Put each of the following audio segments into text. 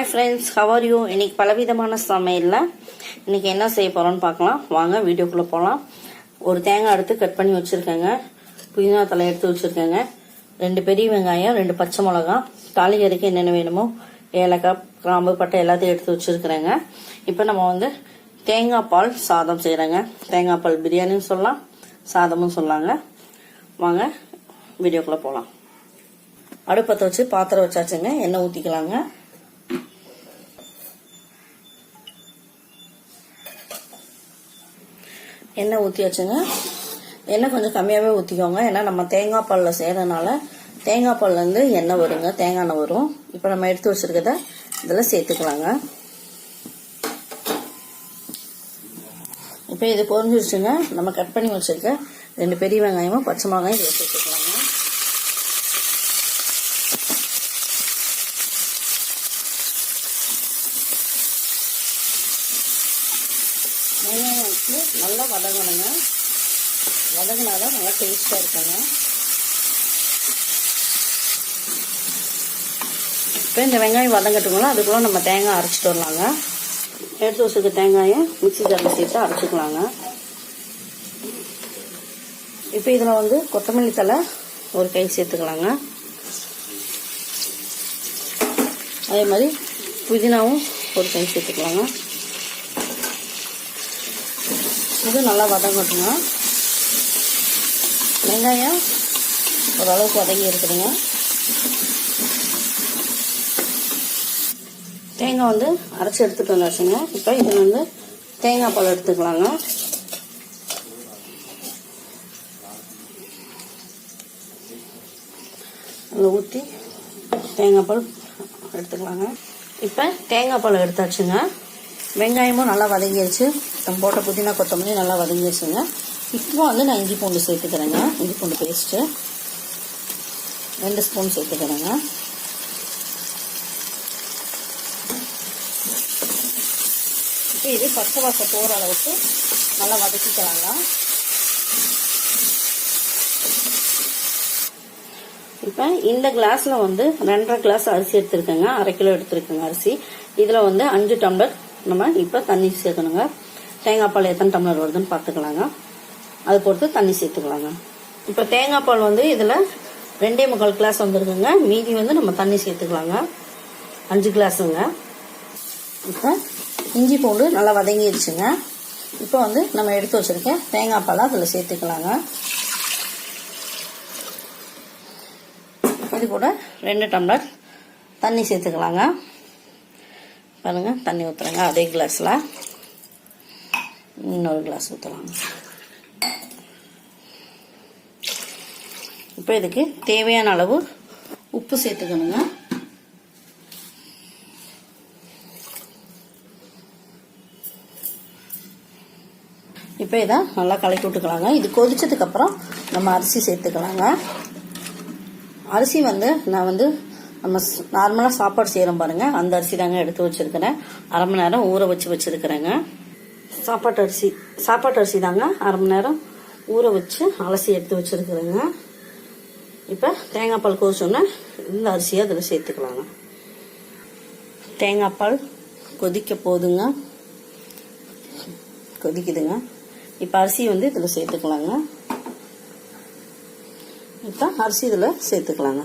Hi friends how are you இன்னைக்கு பலவிதமான சமையலில் இன்னைக்கு என்ன செய்ய போகிறோம்னு பார்க்கலாம். வாங்க வீடியோக்குள்ளே போகலாம் ஒரு தேங்காய் எடுத்து கட் பண்ணி வச்சுருக்கேங்க. புதினா தலை எடுத்து வச்சுருக்கேங்க. ரெண்டு பெரிய வெங்காயம் ரெண்டு பச்சை மிளகா தாளிகறிக்கு என்னென்ன வேணுமோ ஏலக்காய் கிராம்பு பட்டை எல்லாத்தையும் எடுத்து வச்சுருக்குறேங்க. இப்போ நம்ம வந்து தேங்காய் பால் சாதம் செய்கிறேங்க தேங்காய் பால் பிரியாணின்னு சொல்லலாம் சாதமும் சொல்லாங்க. வாங்க வீடியோக்குள்ளே போகலாம் அடுப்பத்தை வச்சு பாத்திரம் வச்சாச்சுங்க. எண்ணெய் ஊற்றிக்கலாங்க எண்ணெய் ஊற்றியாச்சுங்க எண்ணெய் கொஞ்சம் கம்மியாகவே ஊற்றிக்கோங்க ஏன்னா நம்ம தேங்காய் பாலில் செய்கிறதுனால தேங்காய் பால்லேருந்து எண்ணெய் வருங்க. தேங்காய் எண்ணெய் வரும். இப்போ நம்ம எடுத்து வச்சுருக்கத இதில் சேர்த்துக்கலாங்க. இப்போ இது பொறிஞ்சிருச்சுங்க நம்ம கட் பண்ணி வச்சுருக்க ரெண்டு பெரிய வெங்காயமும் பச்சை மிளகாயும் சேர்த்துக்கோங்க. சேர்த்துக்கலாங்க வச்சு நல்லா வதங்கணுங்க. வதங்கினாதான் நல்லா டேஸ்ட்டாக இருக்குங்க. இப்போ இந்த வெங்காயம் வதங்கட்டுங்களா? அதுக்குள்ள நம்ம தேங்காய் அரைச்சிட்டு வரலாங்க. எடுத்து வச்சுக்க தேங்காயை மிக்சி ஜாரில் சேர்த்து அரைச்சிக்கலாங்க. இப்போ இதில் வந்து கொத்தமல்லி தலை ஒரு கை சேர்த்துக்கலாங்க. அதே மாதிரி புதினாவும் ஒரு கை சேர்த்துக்கலாங்க. இது நல்லா வதங்கட்டுங்க வெங்காயம் ஓரளவுக்கு வதங்கி இருக்குதுங்க. தேங்காய் வந்து அரைச்சி எடுத்துகிட்டு வந்தாச்சுங்க. இப்போ இதில் வந்து தேங்காய் பால் எடுத்துக்கலாங்க. அதில் ஊற்றி தேங்காய் பால் எடுத்துக்கலாங்க. இப்போ தேங்காய் பால் எடுத்தாச்சுங்க. வெங்காயமும் நல்லா வதங்கிடுச்சு நம்ம போட்ட புதினா கொத்தமல்லி நல்லா வதங்கிடுச்சுங்க இப்போ வந்து நான் இஞ்சி பூண்டு சேர்த்துக்கிறேங்க. இஞ்சி பூண்டு பேஸ்ட்டு. ரெண்டு ஸ்பூன் சேர்த்துக்கிறேங்க. இப்போ இது பச்சை வாசம் போகிற அளவுக்கு நல்லா வதக்கிக்கலாங்க. இப்போ இந்த கிளாஸில் வந்து ரெண்டரை கிளாஸ் அரிசி எடுத்துருக்கேங்க. அரை கிலோ எடுத்துருக்கேங்க அரிசி. இதில் வந்து அஞ்சு டம்ளர் நம்ம இப்போ தண்ணி சேர்க்கணுங்க. தேங்காய் பால் எத்தனை டம்ளர் வருதுன்னு பார்த்துக்கலாங்க. அது பொறுத்து தண்ணி சேர்த்துக்கலாங்க. இப்போ தேங்காய் பால் வந்து இதில் ரெண்டே முக்கால் கிளாஸ் வந்துருக்குங்க. மீதி வந்து நம்ம தண்ணி சேர்த்துக்கலாங்க. அஞ்சு கிளாஸுங்க இப்போ இஞ்சி பூண்டு நல்லா வதங்கிடுச்சுங்க இப்போ வந்து நம்ம எடுத்து வச்சுருக்கேன் தேங்காய் பாலை அதில் சேர்த்துக்கலாங்க. இது கூட ரெண்டு டம்ளர் தண்ணி சேர்த்துக்கலாங்க. பாருங்கள் தண்ணி ஊற்றுறேங்க அதே கிளாஸில் இன்னொரு கிளாஸ் ஊற்றலாம் இப்போ இதுக்கு தேவையான அளவு உப்பு சேர்த்துக்கணுங்க. இப்போ இதை நல்லா கலக்கி விட்டுக்கலாங்க. இது கொதிச்சதுக்கப்புறம் நம்ம அரிசி சேர்த்துக்கலாங்க. அரிசி வந்து நான் வந்து நம்ம நார்மலாக சாப்பாடு செய்கிறோம் பாருங்கள் அந்த அரிசி தாங்க எடுத்து வச்சுருக்கிறேன். அரை மணி நேரம் ஊற வச்சு வச்சுருக்கிறேங்க. சாப்பாட்டு அரிசி சாப்பாட்டு அரிசி தாங்க அரை மணி நேரம் ஊற வச்சு அலசி எடுத்து வச்சுருக்குறேங்க. இப்போ தேங்காய் பால் கொதிச்சோன்னே இந்த அரிசியை அதில் சேர்த்துக்கலாங்க. தேங்காய் பால் கொதிக்க போதுங்க. கொதிக்குதுங்க. இப்போ அரிசி வந்து இதில் சேர்த்துக்கலாங்க. இப்போ அரிசி இதில் சேர்த்துக்கலாங்க.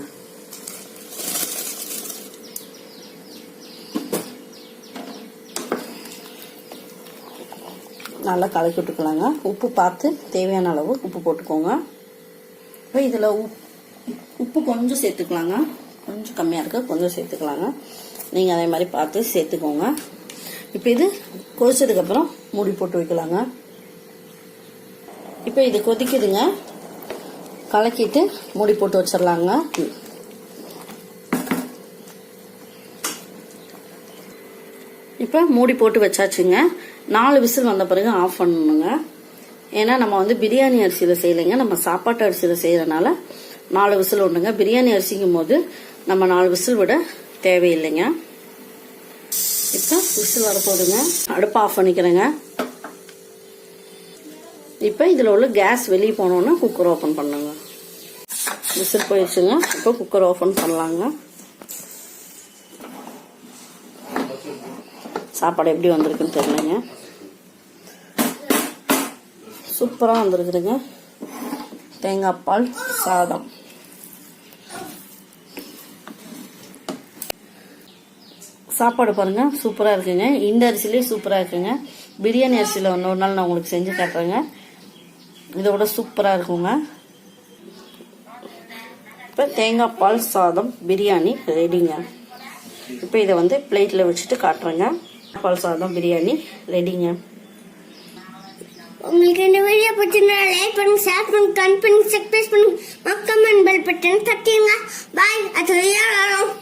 நல்லா கலக்கி விட்டுக்கலாங்க உப்பு பார்த்து தேவையான அளவு உப்பு போட்டுக்கோங்க. இப்போ இதில் உப் உப்பு கொஞ்சம் சேர்த்துக்கலாங்க. கொஞ்சம் கம்மியாக இருக்க கொஞ்சம் சேர்த்துக்கலாங்க. நீங்கள் அதே மாதிரி பார்த்து சேர்த்துக்கோங்க. இப்போ இது கொதிச்சதுக்கப்புறம் மூடி போட்டு வைக்கலாங்க. இப்போ இது கொதிக்குதுங்க. கலக்கிட்டு மூடி போட்டு வச்சிடலாங்க. இப்போ மூடி போட்டு வச்சாச்சுங்க. நாலு விசில் வந்த பிறகு ஆஃப் பண்ணணுங்க. ஏன்னா நம்ம வந்து பிரியாணி அரிசியில் செய்யலைங்க. நம்ம சாப்பாட்டு அரிசியில் செய்கிறனால நாலு விசில் உண்டுங்க. பிரியாணி அரிசிக்கும் போது நம்ம நாலு விசில் விட தேவையில்லைங்க. இப்போ விசில் வரப்போகுதுங்க. அடுப்பு ஆஃப் பண்ணிக்கிறேங்க. இப்போ இதில் உள்ள கேஸ் வெளியே போனோன்னா குக்கர் ஓப்பன் பண்ணுங்க. விசில் போயிடுச்சுங்க இப்போ குக்கர் ஓப்பன் பண்ணலாங்க. சாப்பாடு எப்படி வந்திருக்குன்னு தெரியலங்க. சூப்பராக வந்திருக்குதுங்க. தேங்காய் பால் சாதம். சாப்பாடு பாருங்க சூப்பராக இருக்குங்க. இந்த அரிசிலே சூப்பராக இருக்குங்க. பிரியாணி அரிசியில் இன்னொரு நாள் நான் உங்களுக்கு செஞ்சு காட்டுறேங்க. இதோட சூப்பராக இருக்குங்க. இப்போ தேங்காய் பால் சாதம் பிரியாணி ரெடிங்க. இப்போ இதை வந்து பிளேட்டில் வச்சுட்டு காட்டுறேங்க. பால் சாதம் பிரியாணி ரெடிங்க உங்களுக்கு இந்த வீடியோ பிடிச்சிருந்தா லைக் பண்ணுங்க ஷேர் பண்ணுங்க கமெண்ட் பண்ணுங்க சப்ஸ்கிரைப் பண்ணுங்க மக்கம் பெல் பட்டன் தட்டிடுங்க பாய் அது வரும்